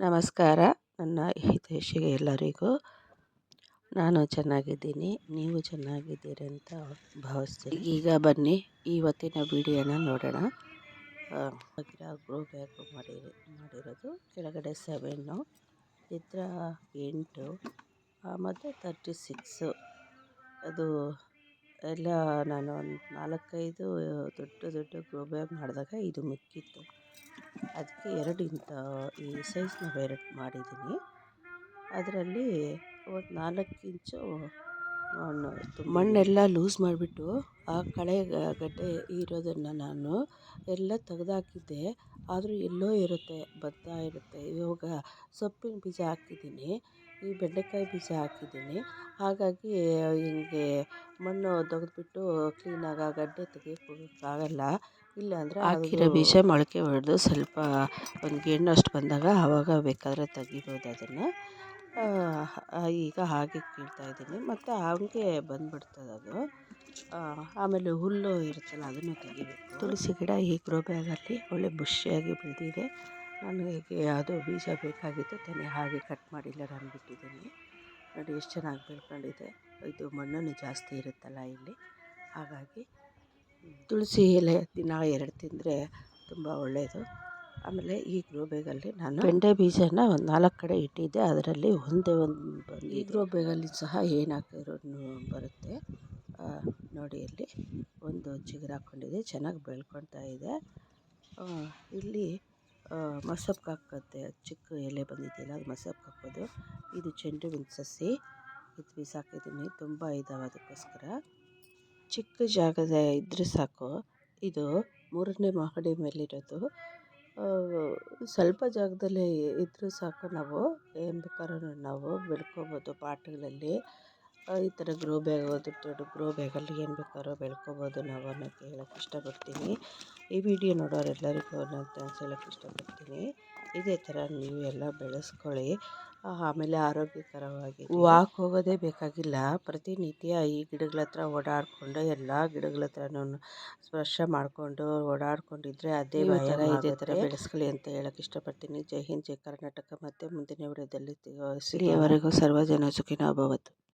ನಮಸ್ಕಾರ. ನನ್ನ ಹಿತೈಷಿಗೆ ಎಲ್ಲರಿಗೂ. ನಾನು ಚೆನ್ನಾಗಿದ್ದೀನಿ. ನೀವು ಚೆನ್ನಾಗಿದ್ದೀರಿ ಅಂತ ಭಾವಿಸ್ತೀನಿ. ಈಗ ಬನ್ನಿ. ಇವತ್ತಿನ ವಿಡಿಯೋನ ನೋಡೋಣ. ಗ್ರೋ ಬ್ಯಾಗ್ ಮಾಡಿ ಮಾಡಿರೋದು. ಕೆಳಗಡೆ ಸೆವೆನ್ನು ಚಿತ್ರ ಎಂಟು ಮತ್ತು ತರ್ಟಿ ಸಿಕ್ಸು ಅದು ಎಲ್ಲ ನಾನು ಒಂದು ನಾಲ್ಕೈದು ದೊಡ್ಡ ದೊಡ್ಡ ಗ್ರೋ ಬ್ಯಾಗ್ ಮಾಡಿದಾಗ ಇದು ಮಿಕ್ಕಿತ್ತು. ಅದಕ್ಕೆ ಎರಡು ಇಂಥ ಈ ಸೈಜ್ನ ಎರಡು ಮಾಡಿದ್ದೀನಿ. ಅದರಲ್ಲಿ ಒಂದು ನಾಲ್ಕು ಇಂಚು ಮಣ್ಣು ಮಣ್ಣೆಲ್ಲ ಲೂಸ್ ಮಾಡಿಬಿಟ್ಟು ಆ ಕಳೆ ಗಡ್ಡೆ ಇರೋದನ್ನು ನಾನು ಎಲ್ಲ ತೆಗೆದಾಕಿದ್ದೆ. ಆದರೂ ಎಲ್ಲೋ ಇರುತ್ತೆ ಬರ್ತಾ ಇರುತ್ತೆ. ಇವಾಗ ಸೊಪ್ಪಿನ ಬೀಜ ಹಾಕಿದ್ದೀನಿ. ಈ ಬೆಂಡೆಕಾಯಿ ಬೀಜ ಹಾಕಿದ್ದೀನಿ. ಹಾಗಾಗಿ ಹಿಂಗೆ ಮಣ್ಣು ತೆಗೆದ್ಬಿಟ್ಟು ಕ್ಲೀನಾಗಿ ಆ ಗಡ್ಡೆ ತೆಗಿಯೋಕ್ಕಾಗಲ್ಲ ಇಲ್ಲಾಂದರೆ ಹಾಕಿರೋ ಬೀಜ ಮೊಳಕೆ ಹೊಡೆದು ಸ್ವಲ್ಪ ಒಂದು ಗೆಣ್ಣಷ್ಟು ಬಂದಾಗ ಆವಾಗ ಬೇಕಾದರೆ ತೆಗಿಬೋದು ಅದನ್ನು. ಈಗ ಹಾಗೆ ಕೀಳ್ತಾಯಿದ್ದೀನಿ ಮತ್ತು ಹಾಗೆ ಬಂದ್ಬಿಡ್ತದೆ ಅದು. ಆಮೇಲೆ ಹುಲ್ಲು ಇರುತ್ತಲ್ಲ ಅದನ್ನು ತೆಗಿಬೇಕು. ತುಳಸಿ ಗಿಡ ಈ ಗ್ರೋ ಬ್ಯಾಗಲ್ಲಿ ಒಳ್ಳೆ ಬುಷಿಯಾಗಿ ಬೆಳೆದಿದೆ. ನನಗೆ ಅದು ಬೀಜ ಬೇಕಾಗಿತ್ತು ತಾನೇ ಹಾಗೆ ಕಟ್ ಮಾಡಿ ನಾನು ಬಿಟ್ಟಿದ್ದೀನಿ. ನೋಡಿ ಎಷ್ಟು ಚೆನ್ನಾಗಿ ಬೆಳ್ಕೊಂಡಿದೆ. ಇದು ಮಣ್ಣನ್ನು ಜಾಸ್ತಿ ಇರುತ್ತಲ್ಲ ಇಲ್ಲಿ. ಹಾಗಾಗಿ ತುಳಸಿ ಎಲೆ ದಿನ ಎರಡು ತಿಂದರೆ ತುಂಬ ಒಳ್ಳೆಯದು. ಆಮೇಲೆ ಈ ಗ್ರೋ ನಾನು ಬೆಂಡೆ ಬೀಜನ ಒಂದು ನಾಲ್ಕು ಕಡೆ ಇಟ್ಟಿದ್ದೆ. ಅದರಲ್ಲಿ ಒಂದೇ ಒಂದು ಬಂದು ಈ ಗ್ರೋ ಬೇಗಲ್ಲಿ ಸಹ ಏನು ಹಾಕಿದ್ರು ಬರುತ್ತೆ ನೋಡಿ ಇಲ್ಲಿ ಒಂದು ಚಿಗುರು ಹಾಕ್ಕೊಂಡಿದೆ. ಚೆನ್ನಾಗಿ ಬೆಳ್ಕೊಳ್ತಾ ಇದೆ. ಇಲ್ಲಿ ಮಸಪ್ಗೆ ಹಾಕತ್ತೆ ಚಿಕ್ಕ ಎಲೆ ಬಂದಿದೆಯಲ್ಲ, ಅದು ಮಸಬ್ಗೆ ಹಾಕೋದು ಇದು ಚೆಂಡು ಹೂವಿನ ಸಸಿ ಇದು ಬಿಸಾಕಿದ್ದೀನಿ ತುಂಬ ಇದ್ದಾವೆ ಅದಕ್ಕೋಸ್ಕರ ಚಿಕ್ಕ ಜಾಗದ ಇದ್ದರೆ ಸಾಕು. ಇದು ಮೂರನೇ ಮಹಡಿ ಮೇಲಿರೋದು. ಸ್ವಲ್ಪ ಜಾಗದಲ್ಲಿ ಇದ್ದರೂ ಸಾಕು ನಾವು. ಏನು ಬೇಕಾದ್ರೂ ನಾವು ಬೆಳ್ಕೊಬೋದು ಪಾಟ್ಗಳಲ್ಲಿ. ಈ ಥರ ಗ್ರೋ ಬ್ಯಾಗ್ ದೊಡ್ಡ ದೊಡ್ಡ ಗ್ರೋ ಬ್ಯಾಗಲ್ಲಿ ಏನು ಬೇಕಾದ್ರೂ ಬೆಳ್ಕೊಬೋದು ನಾವು ಅನ್ನೋಕ್ಕೆ ಹೇಳೋಕ್ಕೆ ಇಷ್ಟಪಡ್ತೀನಿ. ಈ ವಿಡಿಯೋ ನೋಡೋರೆಲ್ಲರಿಗೂ ನಾನು ಥ್ಯಾಂಕ್ಸ್ ಹೇಳೋಕ್ಕೆ ಇಷ್ಟಪಡ್ತೀನಿ. ಇದೇ ಥರ ನೀವು ಎಲ್ಲ ಬೆಳೆಸ್ಕೊಳ್ಳಿ. ಆಮೇಲೆ ಆರೋಗ್ಯಕರವಾಗಿ ವಾಕ್ ಹೋಗೋದೇ ಬೇಕಾಗಿಲ್ಲ. ಪ್ರತಿನಿತ್ಯ ಈ ಗಿಡಗಳ ಹತ್ರ ಓಡಾಡಿಕೊಂಡು ಎಲ್ಲ ಗಿಡಗಳ ಹತ್ರನೂ ಸ್ಪರ್ಶ ಮಾಡಿಕೊಂಡು ಓಡಾಡ್ಕೊಂಡಿದ್ರೆ ಅದೇ ಥರ ಇದೇ ಥರ ಬೆಳೆಸ್ಕೊಳ್ಳಿ ಅಂತ ಹೇಳೋಕ್ಕೆ ಇಷ್ಟಪಡ್ತೀನಿ. ಜೈ ಹಿಂದ್ ಜೈ ಕರ್ನಾಟಕ. ಮತ್ತು ಮುಂದಿನ ವಿಡಿಯೋದಲ್ಲಿ ಸಿಗೋವರೆಗೂ ಸರ್ವಜನ ಸುಖಿನೋ ಭವಂತು.